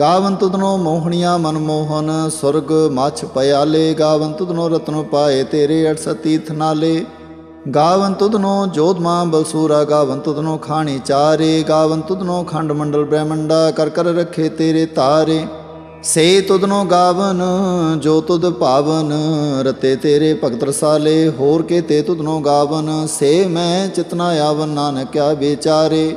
ਗਾਵਨ ਤੁਧਨੋ ਮੋਹਣੀਆਂ ਮਨਮੋਹਨ ਸੁਰਗ ਮਛ ਪਿਆਲੇ ਗਾਵਨ ਤੁਧਨੋ ਰਤਨੋ ਪਾਏ ਤੇਰੇ 68 ਤੀਰਥ ਨਾਲੇ ਗਾਵਨ ਤੁਧਨੋ ਜੋਧਮਾ ਬਲਸੂਰਾ ਗਾਵਨ ਤੁਧਨੋ ਖਾਣੀ ਚਾਰੇ ਗਾਵਨ ਤੁਧਨੋ ਖੰਡ ਮੰਡਲ ਬ੍ਰਹਮੰਡਾ, ਕਰ ਕਰ ਰੱਖੇ ਤੇਰੇ ਤਾਰੇ। ਸੇ ਤੁਧਨੋ ਗਾਵਨ ਜੋ ਤੁਦ ਭਾਵਨ ਰਤੇ ਤੇਰੇ ਭਗਤ ਰਸਾਲੇ। ਹੋਰ ਕੇ ਤੇ ਤੁਧਨੋ ਗਾਵਨ, ਸੇ ਮੈਂ ਚਿਤਨਾ ਆਵਨ, ਨਾਨਕਿਆ ਵਿਚਾਰੇ।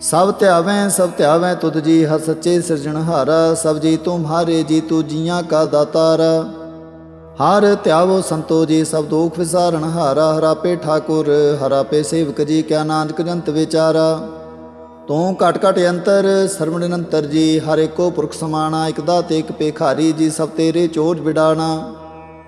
ਸਭ ਧਿਆਵੇਂ ਸਭ ਧਿਆਵੇਂ ਤੁਧ ਜੀ ਹਰ ਸੱਚੇ ਸਿਰਜਣਹਾਰਾ ਸਭ ਜੀ ਤੁਮਹਾਰੇ ਜੀ ਤੂ ਜੀਆਂ ਕਾ ਦਾਤਾਰ। ਹਰ ਧਿਆਵੋ ਸੰਤੋ ਜੀ, ਸਭ ਦੁਖ ਵਿਸਾਰਨ ਹਾਰਾ ਹਰਾਪੇ ਠਾਕੁਰ ਹਰਾਪੇ ਸੇਵਕ ਜੀ, ਕਿਆ ਨਾਨਕ ਜੰਤ ਵਿਚਾਰਾ। ਤੂੰ ਘਟ ਘਟ ਅੰਤਰ, ਸਰਵਣ ਨਿਰੰਤਰ ਜੀ, ਹਰ ਇੱਕੋ ਪੁਰਖ ਸਮਾਣਾ, ਇਕ ਦਾਤੇ ਇਕ ਪੇਖਾਰੀ ਜੀ, ਸਭ ਤੇਰੇ ਚੋਜ ਵਿਡਾਣਾ।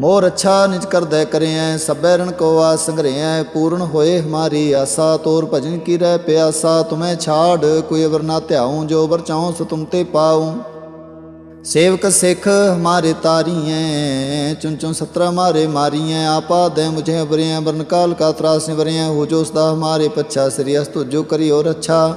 ਕਰਤਾਰਾ ਮੋਰ ਅੱਛਾ ਨਿਜ ਕਰਦੈ ਕਰਿਐ, ਸਭੈ ਰਣ ਕੋ ਆ ਸੰਗਰਿਐ ਪੂਰਨ ਹੋਏ ਹਮਾਰੀ ਆਸਾ, ਤੋਰ ਭਜਨ ਕੀ ਰਹਿ ਪਿਆਸਾ, ਤੁਮੈ ਛਾੜ ਕੋਈ ਅਵਰ ਨਾ ਧਿਆਉ, ਜੋ ਵਰ ਚਾਉ ਸੋ ਤੁਮ ਤੇ ਪਾਉ। ਸੇਵਕ ਸਿੱਖ ਹਮਾਰੇ ਤਾਰੀਐ ਚੁਨ ਚੁਨ ਸਤਰਾ ਹਮਾਰੇ ਮਾਰੀਐ, ਆਪਾ ਦੇ ਮੁਝੇ ਬਰਿਐ ਬਰਨ ਕਾਲ ਕਾ ਤਰਾਸ ਨਿਵਰਿਐ, ਹੋ ਜੋ ਸਦਾ ਹਮਾਰੇ ਪੱਛਾ, ਸ੍ਰੀ ਅਸਤੁ ਜੋ ਕਰਿਓ ਰੱਛਾ।